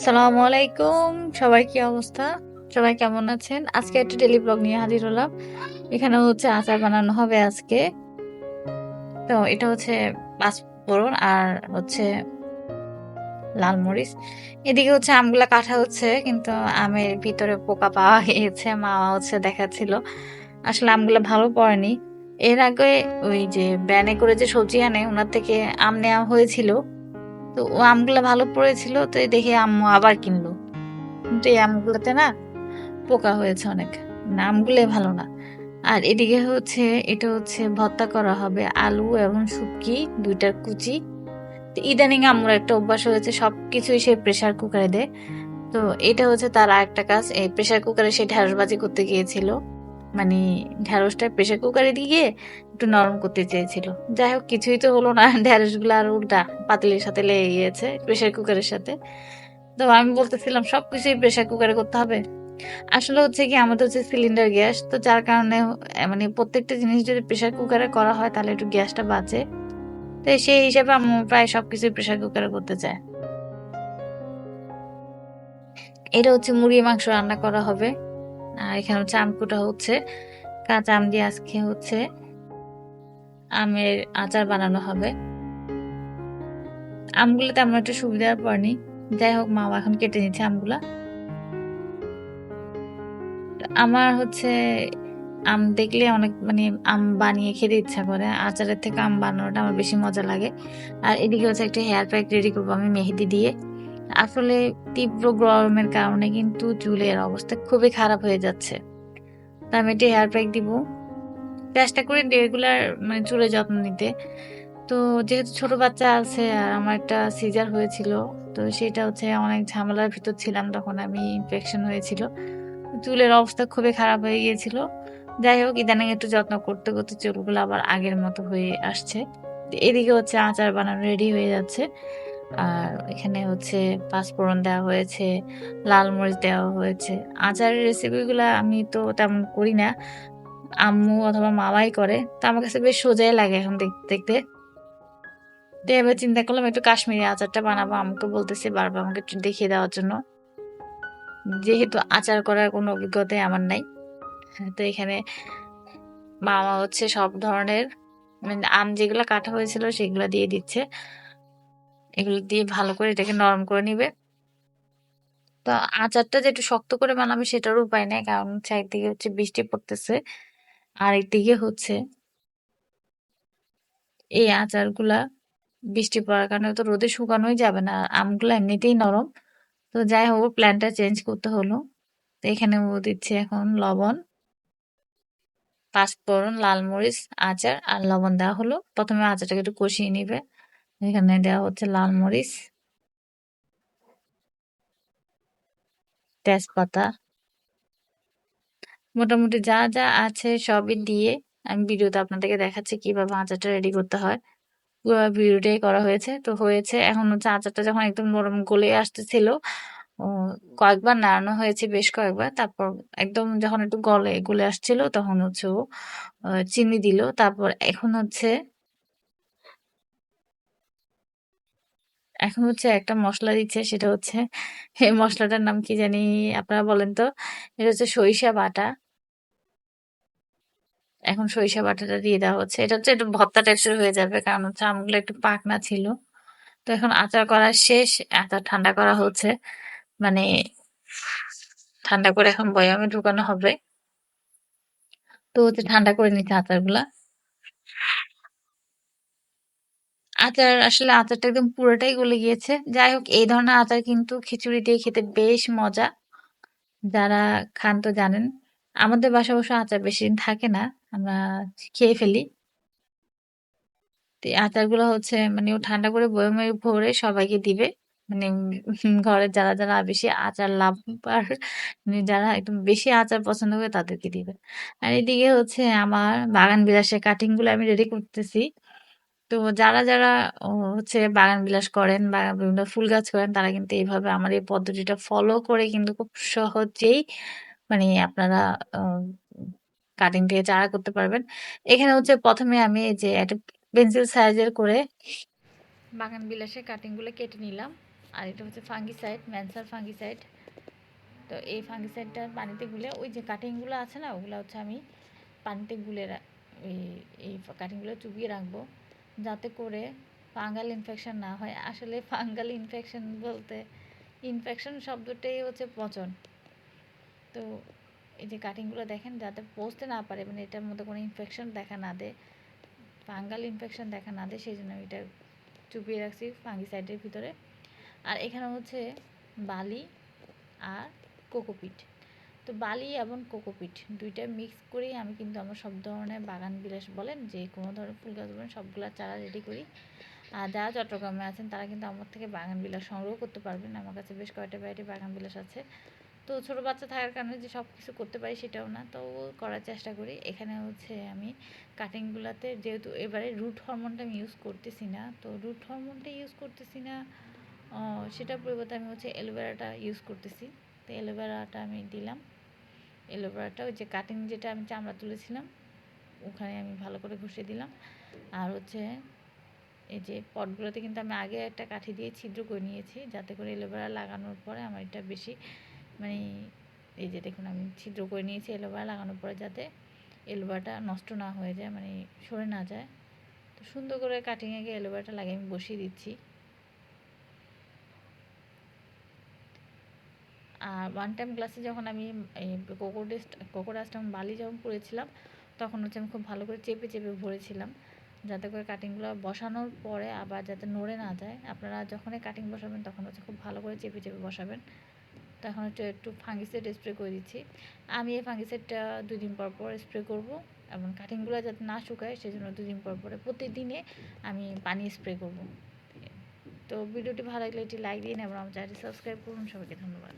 আসসালামু আলাইকুম সবাই কি অবস্থা? সবাই কেমন আছেন? আজকে একটা ডেলি ব্লগ নিয়ে হাজির হলাম। এখানে হচ্ছে আচার বানানো হবে আজকে। তো এটা হচ্ছে পাঁচফোড়ন আর হচ্ছে লাল মরিচ। এদিকে হচ্ছে আমগুলা কাটা হচ্ছে, কিন্তু আমের ভিতরে পোকা পাওয়া গিয়েছে মা হচ্ছে দেখাচ্ছিল। আসলে আমগুলা ভালো পড়েনি। এর আগে ওই যে ব্যানে করে যে সবজি আনে, ওনার থেকে আম নেওয়া হয়েছিল। তো ও আমগুলো ভালো পড়েছিল, তো দেখে আম্মু আবার কিনলো। কিন্তু এই আমগুলোতে না পোকা হয়েছে অনেক। মানে আমগুলোই ভালো না। আর এদিকে হচ্ছে, এটা হচ্ছে ভর্তা করা হবে আলু এবং শুটকি দুইটার কুচি। তো ইদানিং আম্মুর একটা অভ্যাস হয়েছে সব কিছুই সে প্রেশার কুকারে দেয়। তো এটা হচ্ছে তার আরেকটা কাজ, এই প্রেশার কুকারে সে ঢ্যাঁড়সবাজি করতে গিয়েছিল। মানে ঢ্যাঁড়সটা প্রেসার কুকারে দিয়ে একটু নরম করতে চেয়েছিল। যাই হোক, কিছুই তো হলো না। ঢ্যাঁড়সগুলো আর উল্টা পাতিলের সাথে লেগে গিয়েছে প্রেসার কুকারের সাথে। তো আমি বলতেছিলাম, সব কিছুই প্রেসার কুকারে করতে হবে। আসলে হচ্ছে কি, আমাদের হচ্ছে সিলিন্ডার গ্যাস, তো যার কারণে মানে প্রত্যেকটা জিনিস যদি প্রেসার কুকারে করা হয়, তাহলে একটু গ্যাসটা বাঁচে। তো সেই হিসাবে আমি প্রায় সবকিছু প্রেসার কুকারে করতে চাই এটা হচ্ছে মুরগি মাংস রান্না করা হবে। আর এখানে হচ্ছে আমকুটা হচ্ছে। কাঁচা আম দিয়ে আজকে হচ্ছে আমের আচার বানানো হবে। আমগুলো তেমন একটা সুবিধার পড়েনি। যাই হোক মা এখন কেটে নিচ্ছে আমগুলা। আমার হচ্ছে আম দেখলে অনেক মানে আম বানিয়ে খেতে ইচ্ছা করে। আচারের থেকে আম বানানোটা আমার বেশি মজা লাগে। আর এদিকে হচ্ছে একটা হেয়ার প্যাক রেডি করব আমি মেহেদি দিয়ে। আসলে তীব্র গরমের কারণে কিন্তু চুলের অবস্থা খুবই খারাপ হয়ে যাচ্ছে। তো আমি একটা হেয়ার প্যাক দিব। চেষ্টা করি রেগুলার মানে চুলের যত্ন নিতে। তো যেহেতু ছোট বাচ্চা আছে আর আমার একটা সিজার হয়েছিল, তো সেটা হচ্ছে অনেক ঝামেলার ভিতর ছিলাম তখন আমি ইনফেকশন হয়েছিল। চুলের অবস্থা খুবই খারাপ হয়ে গিয়েছিল। যাই হোক, ইদানিং একটু যত্ন করতে করতে চুলগুলো আবার আগের মতো হয়ে আসছে। এদিকে হচ্ছে আচার বানানো রেডি হয়ে যাচ্ছে। আর এখানে হচ্ছে পাঁচফোড়ন দেওয়া হয়েছে, লাল মরিচ দেওয়া হয়েছে। আচারের রেসিপিগুলো আমি তো তেমন করি না। আম্মু অথবা মামাই করে, তো আমার কাছে বেশ সোজাই লাগে এখন দেখতে দেখতে। তো এবার চিন্তা করলাম একটু কাশ্মীরি আচারটা বানাবো। আমাকে বলতেছে বারবার আমাকে একটু দেখিয়ে দেওয়ার জন্য। যেহেতু আচার করার কোনো অভিজ্ঞতাই আমার নাই। তো এখানে মামা হচ্ছে সব ধরনের মানে আম যেগুলো কাটা হয়েছিল সেগুলো দিয়ে দিচ্ছে। এগুলো দিয়ে ভালো করে এটাকে নরম করে নিবে। তো আচারটা যে একটু শক্ত করে বানাবে সেটার উপায় নেই, কারণ একদিকে হচ্ছে বৃষ্টি পড়তেছে আর একদিকে হচ্ছে এই আচারগুলা বৃষ্টি পড়ার কারণে তো রোদে শুকানোই যাবে না, আমগুলো এমনিতেই নরম। তো যাই হোক প্ল্যানটা চেঞ্জ করতে হলো। তো এখানে ও দিচ্ছে এখন লবণ, পাঁচফোড়ন, লাল মরিচ, আচার আর লবণ দেওয়া হলো। প্রথমে আচারটাকে একটু কষিয়ে নিবে। এখানে দেওয়া হচ্ছে লাল মরিচ তেজপাতা মোটামুটি যা যা আছে সবই দিয়ে আমি ভিডিওতে আপনাদেরকে দেখাচ্ছি কীভাবে আচারটা রেডি করতে হয়। পুরো ভিডিওটাই করা হয়েছে। তো হয়েছে এখন হচ্ছে আচারটা যখন একদম নরম গলে আসতেছিল কয়েকবার নাড়ানো হয়েছে বেশ কয়েকবার। তারপর একদম যখন একটু গলে গলে আসছিল তখন হচ্ছে চিনি দিল। তারপর এখন হচ্ছে এখন হচ্ছে একটা মশলা দিচ্ছে, সেটা হচ্ছে এই মশলাটার নাম কি জানি আপনারা বলেন তো? এটা হচ্ছে সরিষা বাটা। এখন সরিষা বাটাটা দিয়ে দেওয়া হচ্ছে। এটা হচ্ছে একটু ভর্তা টাইপের হয়ে যাবে, কারণ হচ্ছে আমগুলো একটু পাকনা ছিল। তো এখন আচার করা শেষ, আচার ঠান্ডা করা হচ্ছে। মানে ঠান্ডা করে এখন বয়ামে ঢুকানো হবে। তো হচ্ছে ঠান্ডা করে নিচ্ছে আচারগুলা। আচার, আসলে আচারটা একদম পুরোটাই গলে গিয়েছে। যাই হোক, এই ধরনের আচার কিন্তু খিচুড়ি দিয়ে খেতে বেশ মজা। যারা খান তো জানেন, আমাদের বাসা অবশ্য আচার বেশি দিন থাকে না, আমরা খেয়ে ফেলি। আচারগুলো হচ্ছে মানে ও ঠান্ডা করে বয়মে ভরে সবাইকে দিবে। মানে ঘরের যারা যারা বেশি আচার লাভার মানে যারা একদম বেশি আচার পছন্দ করে তাদেরকে দিবে। আর এদিকে হচ্ছে আমার বাগান বিলাসের কাটিংগুলো আমি রেডি করতেছি। তো যারা যারা হচ্ছে বাগান বিলাস করেন বা বিভিন্ন ফুল গাছ করেন, তারা কিন্তু এইভাবে আমার এই পদ্ধতিটা ফলো করে কিন্তু খুব সহজেই মানে আপনারা কাটিং থেকে চারা করতে পারবেন। এখানে হচ্ছে প্রথমে আমি যে একটা পেন্সিল সাইজের করে বাগান বিলাসের কাটিংগুলো কেটে নিলাম। আর এটা হচ্ছে ফাঙ্গিসাইড ম্যানসার ফাঙ্গিসাইড তো এই ফাঙ্গিসাইডটা পানিতে গুলে ওই যে কাটিংগুলো আছে না, ওগুলো হচ্ছে আমি পানিতে গুলে এই এই কাটিংগুলো চুবিয়ে রাখব। যাতে করে ফাঙ্গাল ইনফেকশন না হয়। আসলে ফাঙ্গাল ইনফেকশন বলতে ইনফেকশন শব্দটাই হচ্ছে পচন। তো এই যে কাটিংগুলো দেখেন, যাতে পচতে না পারে মানে এটার মধ্যে কোনো ইনফেকশন দেখা না দেয়, ফাঙ্গাল ইনফেকশন দেখা না দেয় সেই জন্য এটা চুপিয়ে রাখছি ফাঙ্গিসাইডের ভিতরে। আর এখানে হচ্ছে বালি আর কোকোপিট। তো বালি এবং কোকোপিট দুইটা মিক্স করেই আমি কিন্তু আমার সব ধরনের বাগান বিলাস বলেন, যে কোনো ধরনের ফুল গাছ বলেন, সবগুলো চারা রেডি করি। আর যারা চট্টগ্রামে আছেন, তারা কিন্তু আমার থেকে বাগান বিলাস সংগ্রহ করতে পারবেন। আমার কাছে বেশ কয়েকটা ভ্যারাইটি বাগান বিলাস আছে। তো ছোটো বাচ্চা থাকার কারণে যে সব কিছু করতে পারি সেটাও না, তো করার চেষ্টা করি। এখানে হচ্ছে আমি কাটিংগুলোতে যেহেতু এবারে রুট হরমোনটা আমি ইউজ করতেছি না, তো রুট হরমোনটা ইউজ করতেছি না সেটার পরিবর্তে আমি হচ্ছে অ্যালোভেরাটা ইউজ করতেছি। তো অ্যালোভেরাটা আমি দিলাম। অ্যালোভেরাটা ওই যে কাটিং যেটা আমি চামড়া তুলেছিলাম, ওখানে আমি ভালো করে ঘষে দিলাম। আর হচ্ছে এই যে পটগুলোতে কিন্তু আমি আগে একটা কাঠি দিয়ে ছিদ্র করে নিয়েছি, যাতে করে এলোভেরা লাগানোর পরে আমার এটা বেশি মানে এই যে দেখুন আমি ছিদ্র করে নিয়েছি এলোভেরা লাগানোর পরে যাতে এলোভেরাটা নষ্ট না হয়ে যায় মানে সরে না যায়। তো সুন্দর করে কাটিংয়ে গিয়ে এলোভেরাটা লাগিয়ে আমি বসিয়ে দিচ্ছি। ওয়ান টাইম ক্লাসে যখন আমি এই কোকোডেস কোকোডাস্টাম বালি যখন পড়েছিলাম, তখন হচ্ছে আমি খুব ভালো করে চেপে চেপে ভরেছিলাম, যাতে করে কাটিংগুলো বসানোর পরে আবার যাতে নড়ে না যায়। আপনারা যখনই কাটিং বসাবেন, তখন হচ্ছে খুব ভালো করে চেপে চেপে বসাবেন। তো এখন একটু একটু ফাঙ্গিসাইড স্প্রে করে দিচ্ছি। আমি এই ফাঙ্গিসাইডটা দুই দিন পর পর স্প্রে করব এবং কাটিংগুলো যাতে না শুকায়, সেজন্য দুদিন পর পরে প্রতিদিনে আমি পানি স্প্রে করব। তো ভিডিওটি ভালো লাগলে একটি লাইক দিন এবং আমার চ্যানেলটি সাবস্ক্রাইব করুন। সবাইকে ধন্যবাদ।